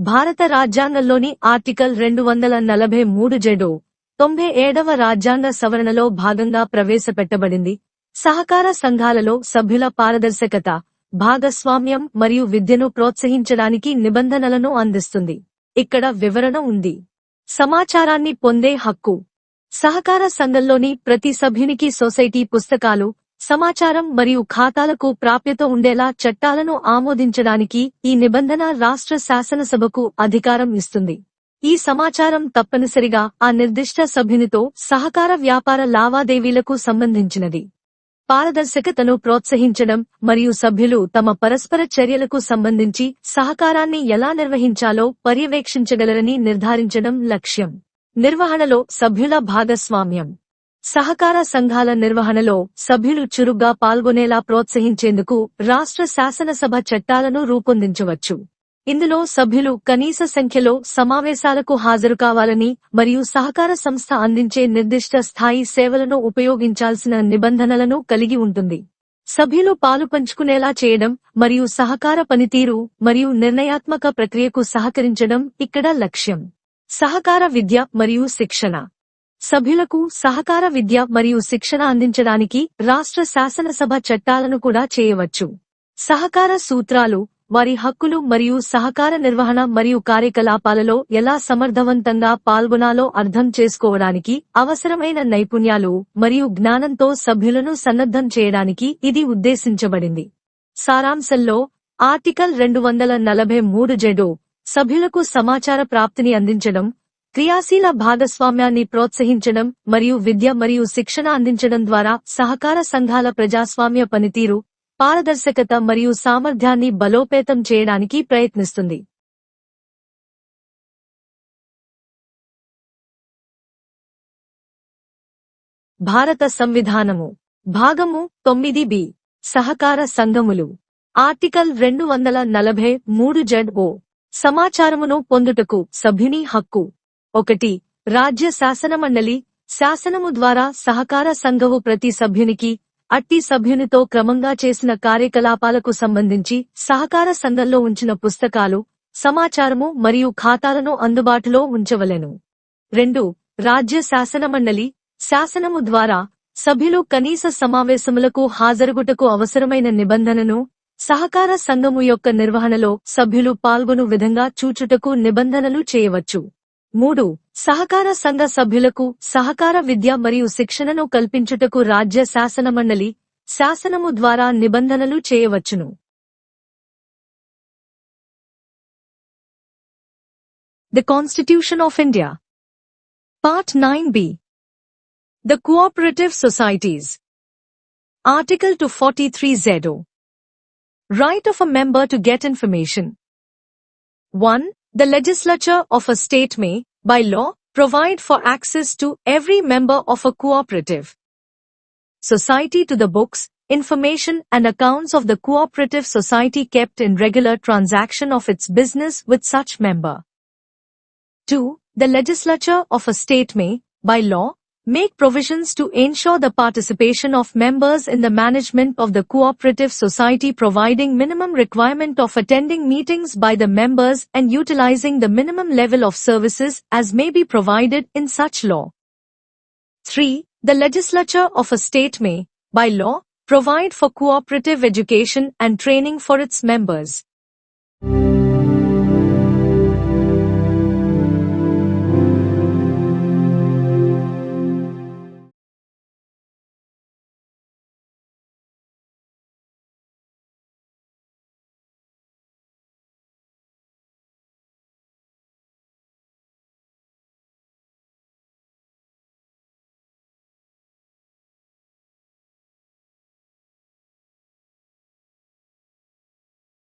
భారత రాజ్యాంగంలోని ఆర్టికల్ రెండు వందల నలభై మూడు జెడో తొంభై ఏడవ రాజ్యాంగ సవరణలో భాగంగా ప్రవేశపెట్టబడింది. సహకార సంఘాలలో సభ్యుల పారదర్శకత భాగస్వామ్యం మరియు విద్యను ప్రోత్సహించడానికి నిబంధనలను అందిస్తుంది. ఇక్కడ వివరణ ఉంది. సమాచారాన్ని పొందే హక్కు. సహకార సంఘంలోని ప్రతి సభ్యునికి సొసైటీ పుస్తకాలు సమాచారం మరియు ఖాతాలకు ప్రాప్యత ఉండేలా చట్టాలను ఆమోదించడానికి ఈ నిబంధన రాష్ట్ర శాసనసభకు అధికారం ఇస్తుంది. ఈ సమాచారం తప్పనిసరిగా ఆ నిర్దిష్ట సభ్యునితో సహకార వ్యాపార లావాదేవీలకు సంబంధించినది. పారదర్శకతను ప్రోత్సహించడం మరియు సభ్యులు తమ పరస్పర చర్యలకు సంబంధించి సహకారాన్ని ఎలా నిర్వహించాలో పర్యవేక్షించగలరని నిర్ధారించడం లక్ష్యం. నిర్వహణలో సభ్యుల భాగస్వామ్యం. సహకార సంఘాల నిర్వహణలో సభ్యులు చురుగ్గా పాల్గొనేలా ప్రోత్సహించేందుకు రాష్ట్ర శాసనసభ చట్టాలను రూపొందించవచ్చు. ఇందులో సభ్యులు కనీస సంఖ్యలో సమావేశాలకు హాజరు కావాలని మరియు సహకార సంస్థ అందించే నిర్దిష్ట స్థాయి సేవలను ఉపయోగించాల్సిన నిబంధనలను కలిగి ఉంటుంది. సభ్యులు పాలు పంచుకునేలా చేయడం మరియు సహకార పనితీరు మరియు నిర్ణయాత్మక ప్రక్రియకు సహకరించడం ఇక్కడ లక్ష్యం. సహకార విద్య మరియు శిక్షణ. సభ్యులకు సహకార విద్య మరియు శిక్షణ అందించడానికి రాష్ట్ర శాసనసభ చట్టాలను కూడా చేయవచ్చు. సహకార సూత్రాలు వారి హక్కులు మరియు సహకార నిర్వహణ మరియు కార్యకలాపాలలో ఎలా సమర్థవంతంగా పాల్గొనాలో అర్థం చేసుకోవడానికి అవసరమైన నైపుణ్యాలు మరియు జ్ఞానంతో సభ్యులను సన్నద్ధం చేయడానికి ఇది ఉద్దేశించబడింది. సారాంశంలో ఆర్టికల్ రెండు వందల నలభై మూడు జెడో సభ్యులకు సమాచార ప్రాప్తిని అందించడం క్రియాశీల భాగస్వామ్యాన్ని ప్రోత్సహించడం మరియు విద్య మరియు శిక్షణ అందించడం ద్వారా సహకార సంఘాల ప్రజాస్వామ్య పనితీరు పారదర్శకత మరియు సామర్థ్యాన్ని బలోపేతం చేయడానికి ప్రయత్నిస్తుంది. భారత సంవిధానము. భాగము తొమ్మిది బి. సహకార సంఘములు. ఆర్టికల్ రెండు వందల నలభై మూడు జడ్ ఓ. సమాచారమును పొందుటకు సభ్యుని హక్కు. ఒకటి రాజ్య శాసనమండలి శాసనము ద్వారా సహకార సంఘము ప్రతి సభ్యునికి అట్టి సభ్యునితో క్రమంగా చేసిన కార్యకలాపాలకు సంబంధించి సహకార సంఘంలో ఉంచిన పుస్తకాలు సమాచారము మరియు ఖాతాలను అందుబాటులో ఉంచవలెను. రెండు రాజ్య శాసనమండలి శాసనము ద్వారా సభ్యులు కనీస సమావేశములకు హాజరుగుటకు అవసరమైన నిబంధనను సహకార సంఘము యొక్క నిర్వహణలో సభ్యులు పాల్గొను విధంగా చూచుటకు నిబంధనలు చేయవచ్చు. మూడు సహకార సంఘ సభ్యులకు సహకార విద్య మరియు శిక్షణను కల్పించుటకు రాజ్య శాసనమండలి శాసనము ద్వారా నిబంధనలు చేయవచ్చును the constitution of India part nine B the cooperative societies article two forty three జెడో Right of a member to get information. 1. The legislature of a state may, by law, provide for access to every member of a cooperative society to the books, information and accounts of the cooperative society kept in regular transaction of its business with such member. 2. The legislature of a state may, by law, make provisions to ensure the participation of members in the management of the cooperative society providing minimum requirement of attending meetings by the members and utilizing the minimum level of services as may be provided in such law. 3. The legislature of a state may, by law, provide for cooperative education and training for its members.